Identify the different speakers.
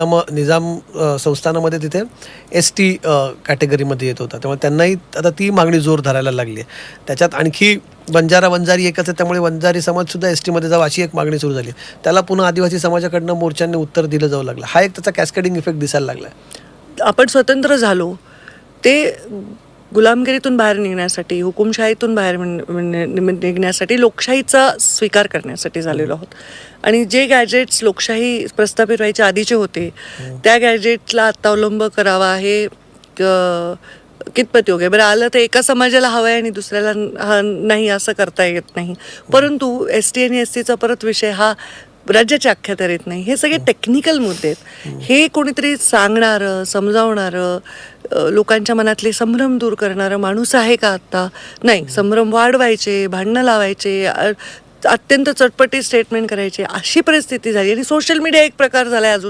Speaker 1: निजाम निजाम संस्थानामध्ये तिथे S T कॅटेगरीमध्ये येत होता. त्यामुळे त्यांनाही आता ती मागणी जोर धरायला लागली आहे. त्याच्यात आणखी बंजारा वंजारी एकच आहे त्यामुळे वंजारी समाजसुद्धा एस टीमध्ये जावं अशी एक मागणी सुरू झाली. त्याला पुन्हा आदिवासी समाजाकडनं मोर्चांनी उत्तर दिलं जाऊ लागलं. हा एक त्याचा कॅस्केडिंग इफेक्ट दिसायला लागला आहे.
Speaker 2: आपण स्वतंत्र झालो. ते गुलामगिरीतून बाहेर निघण्यासाठी हुकुमशाहीतून बाहेर निघण्यासाठी लोकशाहीचा स्वीकार करण्यासाठी झालेलो आहोत. आणि जे गॅजेट्स लोकशाही प्रस्थापित व्हायच्या आधीचे होते त्या गॅजेटला आत्ता अवलंब करावा हे कितपत योग्य? बरं आलं तर एका समाजाला हवं आहे आणि दुसऱ्याला हा नाही असं करता येत नाही. परंतु एस टी आणि एस टीचा परत विषय हा राज्याच्या अख्ख्यात येत नाही. हे सगळे टेक्निकल मुद्दे आहेत. हे कोणीतरी सांगणारं समजावणारं लोकांच्या मनातले संभ्रम दूर करणारा माणूस आहे का आत्ता? नाही संभ्रम वाढवायचे भांडणं लावायचे अत्यंत चटपटी स्टेटमेंट करायचे अशी परिस्थिती झाली. आणि सोशल मीडिया एक प्रकार झाला आहे अजून.